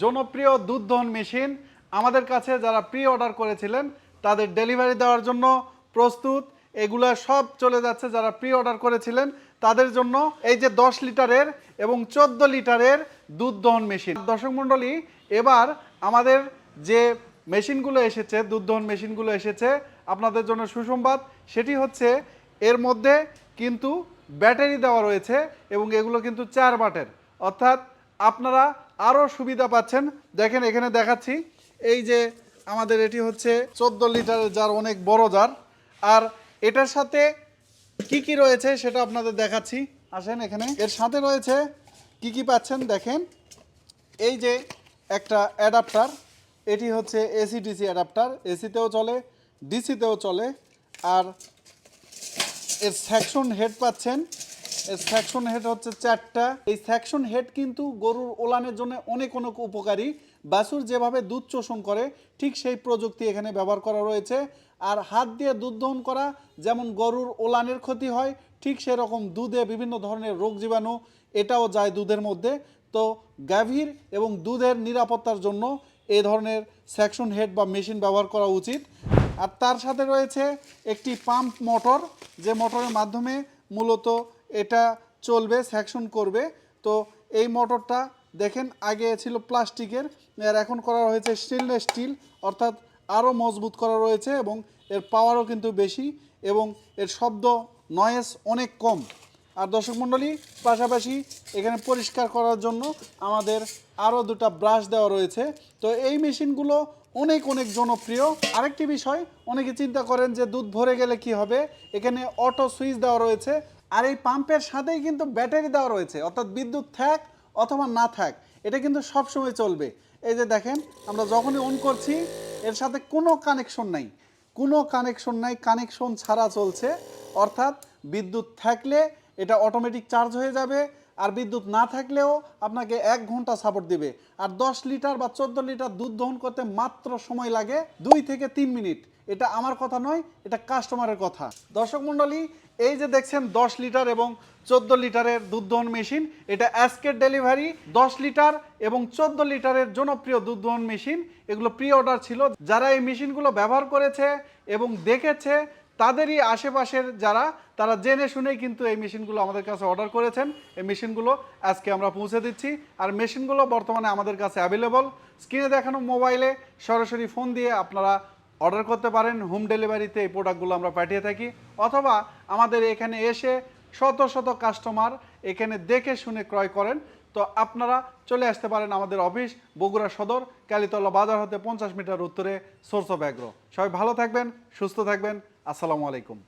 জনপ্রিয় দুধ দহন মেশিন। আমাদের কাছে যারা প্রি অর্ডার করেছিলেন, তাদের ডেলিভারি দেওয়ার জন্য প্রস্তুত। এগুলা সব চলে যাচ্ছে যারা প্রি অর্ডার করেছিলেন, তাদের জন্য এই যে দশ লিটারের এবং চোদ্দ লিটারের দুধ দহন মেশিন। দর্শক মণ্ডলী, এবার আমাদের যে মেশিনগুলো এসেছে দুধ দহন মেশিনগুলো এসেছে, আপনাদের জন্য সুসংবাদ। সেটি হচ্ছে, এর মধ্যে কিন্তু ব্যাটারি দেওয়া রয়েছে এবং এগুলো কিন্তু চার বাটের। অর্থাৎ আপনারা আরও সুবিধা পাচ্ছেন। দেখেন, এখানে দেখাচ্ছি, এই যে আমাদের এটি হচ্ছে চোদ্দ লিটারের জার, অনেক বড় জার। আর এটার সাথে কি কি রয়েছে সেটা আপনাদের দেখাচ্ছি। আসেন এখানে। এর সাথে রয়েছে, কি কি পাচ্ছেন দেখেন। এই যে একটা অ্যাডাপ্টার, এটি হচ্ছে এসি ডিসি অ্যাডাপ্টার। এসিতেও চলে ডিসিতেও চলে। আর এর সেকশন হেড পাচ্ছেন সেকশন হেড হচ্ছে চারটা। এই সেকশন হেড কিন্তু গরুর ওলানের জন্য অনেক অনেক উপকারী। বাছুর যেভাবে দুধ শোষণ করে, ঠিক সেই প্রযুক্তি এখানে ব্যবহার করা রয়েছে। আর হাত দিয়ে দুধ দহন করা, যেমন গরুর ওলানের ক্ষতি হয়, ঠিক সেরকম দুধে বিভিন্ন ধরনের রোগ জীবাণু, এটাও যায় দুধের মধ্যে। তো গাভীর এবং দুধের নিরাপত্তার জন্য এই ধরনের সেকশন হেড বা মেশিন ব্যবহার করা উচিত। আর তার সাথে রয়েছে একটি পাম্প মোটর যে মোটরের মাধ্যমে মূলত এটা চলবে সেকশন করবে। তো এই মোটরটা দেখেন, আগে ছিল প্লাস্টিকের, আর এখন করা হয়েছে স্টেনলেস স্টিল অর্থাৎ আরও মজবুত করা রয়েছে এবং এর পাওয়ারও কিন্তু বেশি এবং এর শব্দ নয়েস অনেক কম। আর দর্শক মণ্ডলী, পাশাপাশি এখানে পরিষ্কার করার জন্য আমাদের আরও দুটো ব্রাশ দেওয়া রয়েছে। তো এই মেশিনগুলো অনেক অনেক জনপ্রিয়। আরেকটি বিষয়, অনেকে চিন্তা করেন যে দুধ ভরে গেলে কি হবে? এখানে অটো সুইচ দেওয়া রয়েছে। আর এই পাম্পের সাথেই কিন্তু ব্যাটারি দেওয়া রয়েছে, অর্থাৎ বিদ্যুৎ থাক অথবা না থাক, এটা কিন্তু সবসময় চলবে। এই যে দেখেন, আমরা যখনই অন করছি, এর সাথে কোনো কানেকশন নাই। কোনো কানেকশন নাই কানেকশন ছাড়া চলছে, অর্থাৎ বিদ্যুৎ থাকলে এটা অটোমেটিক চার্জ হয়ে যাবে, আর বিদ্যুৎ না থাকলেও আপনাকে এক ঘণ্টা সাপোর্ট দিবে। আর দশ লিটার বা চোদ্দ লিটার দুধ দহন করতে মাত্র সময় লাগে দুই থেকে তিন মিনিট। এটা আমার কথা নয়, এটা কাস্টমারের কথা। দর্শক মণ্ডলী, এই যে দেখছেন দশ লিটার এবং চোদ্দ লিটারের দুধ দহন মেশিন, এটা অ্যাসকেট ডেলিভারি দশ লিটার এবং চোদ্দ লিটারের জনপ্রিয় দুধ দহন মেশিন, এগুলো প্রি অর্ডার ছিল। যারা এই মেশিনগুলো ব্যবহার করেছে এবং দেখেছে, তাদেরই আশেপাশের যারা, তারা জেনে শুনেই কিন্তু এই মেশিনগুলো আমাদের কাছে অর্ডার করেছেন। এই মেশিনগুলো আজকে আমরা পৌঁছে দিচ্ছি। আর মেশিনগুলো বর্তমানে আমাদের কাছে অ্যাভেলেবল স্ক্রিনে দেখানো মোবাইলে সরাসরি ফোন দিয়ে আপনারা অর্ডার করতে পারেন, হোম ডেলিভারিতে এই প্রোডাক্টগুলো আমরা পাঠিয়ে থাকি, অথবা আমাদের এখানে এসে শত শত কাস্টমার এখানে দেখে শুনে ক্রয় করেন। তো আপনারা চলে আসতে পারেন আমাদের অফিস, বগুড়া সদর, কালীতলা বাজার হতে পঞ্চাশ মিটার উত্তরে সোর্স অফ অ্যাগ্রো সবাই ভালো থাকবেন, সুস্থ থাকবেন। আসসালামু আলাইকুম।